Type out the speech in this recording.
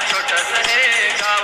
आहे रहेगा